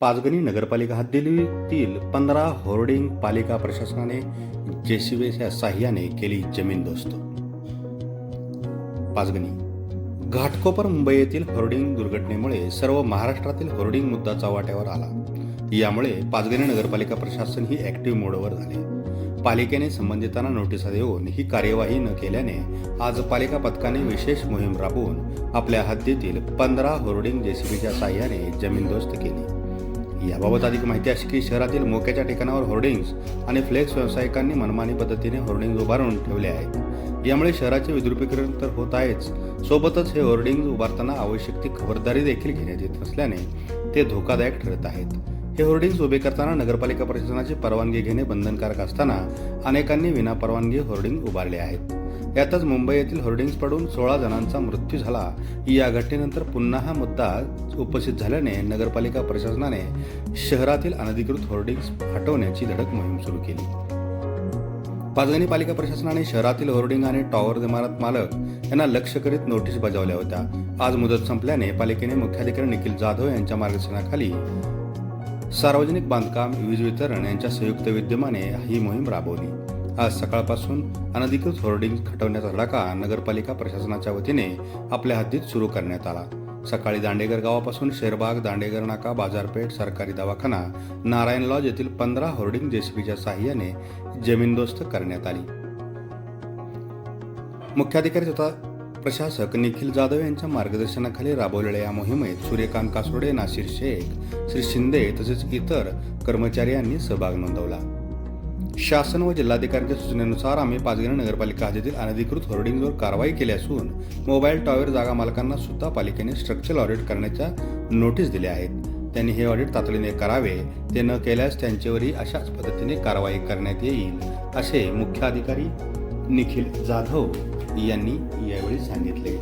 पाचगणी नगरपालिका हद्दीतील पंधरा होर्डिंग पालिका प्रशासनाने जेसीबीच्या साह्याने केली जमीनदोस्त पाचगणी. घाटकोपर मुंबई येथील होर्डिंग दुर्घटनेमुळे सर्व महाराष्ट्रातील होर्डिंग मुद्दा चव्हाट्यावर आला. यामुळे पाचगणी नगरपालिका प्रशासन ही ऍक्टिव्ह मोडवर झाले. पालिकेने संबंधितांना नोटिसा देऊन ही कार्यवाही न केल्याने आज पालिका पथकाने विशेष मोहीम राबवून आपल्या हद्दीतील पंधरा होर्डिंग जेसीबीच्या साह्याने जमीनदोस्त केली. याबाबत अधिक माहिती अशी की शहरातील मोक्याच्या ठिकाणावर होर्डिंग्स आणि फ्लेक्स व्यावसायिकांनी मनमानी पद्धतीने होर्डिंग्ज उभारून ठेवले आहेत. यामुळे शहराचे विद्रुपीकरण तर होत आहेच. सोबतच हे होर्डिंग्ज उभारताना आवश्यक ती खबरदारी देखील घेण्यात येत नसल्याने ते धोकादायक ठरत आहेत. हे होर्डिंग्ज उभे करताना नगरपालिका प्रशासनाची परवानगी घेणे बंधनकारक असताना अनेकांनी विनापरवानगी होर्डिंग उभारले आहेत. यातच मुंबई येथील होर्डिंग्ज पडून सोळा जणांचा मृत्यू झाला. या घटनेनंतर पुन्हा हा मुद्दा उपस्थित झाल्याने नगरपालिका प्रशासनाने शहरातील अनधिकृत होर्डिंग्स हटवण्याची धडक मोहीम सुरू केली. पाचगणी पालिका प्रशासनाने शहरातील होर्डिंग आणि टॉवर इमारत मालक यांना लक्ष करीत नोटीस बजावल्या होत्या. आज मुदत संपल्याने पालिकेने मुख्याधिकारी निखिल जाधव यांच्या मार्गदर्शनाखाली सार्वजनिक बांधकाम वीज वितरण यांच्या संयुक्त विद्यमाने ही मोहीम राबवली. आज सकाळपासून अनधिकृत होर्डिंग हटवण्याचा धडाका नगरपालिका प्रशासनाच्या वतीने आपल्या हद्दीत सुरू करण्यात आला. सकाळी दांडेगर गावापासून शेरबाग दांडेगर नाका बाजारपेठ सरकारी दवाखाना नारायण लॉज येथील पंधरा होर्डिंग जेसीबीच्या साह्याने जमीनदोस्त करण्यात आली. मुख्याधिकारी तथा प्रशासक निखिल जाधव यांच्या मार्गदर्शनाखाली राबवलेल्या या मोहिमेत सूर्यकांत कासोडे नासिर शेख श्री शिंदे तसेच इतर कर्मचारी यांनी सहभाग नोंदवला. शासन व जिल्हाधिकाऱ्यांच्या सूचनेनुसार आम्ही पाचगणी नगरपालिका हद्दीतील अनधिकृत होर्डिंगवर कारवाई केली असून मोबाईल टॉवर जागा मालकांना सुद्धा पालिकेने स्ट्रक्चरल ऑडिट करण्याच्या नोटीस दिल्या आहेत. त्यांनी हे ऑडिट तातडीने करावे ते न केल्यास त्यांच्यावरही अशाच पद्धतीने कारवाई करण्यात येईल असे मुख्याधिकारी निखिल जाधव यांनी यावेळी सांगितले.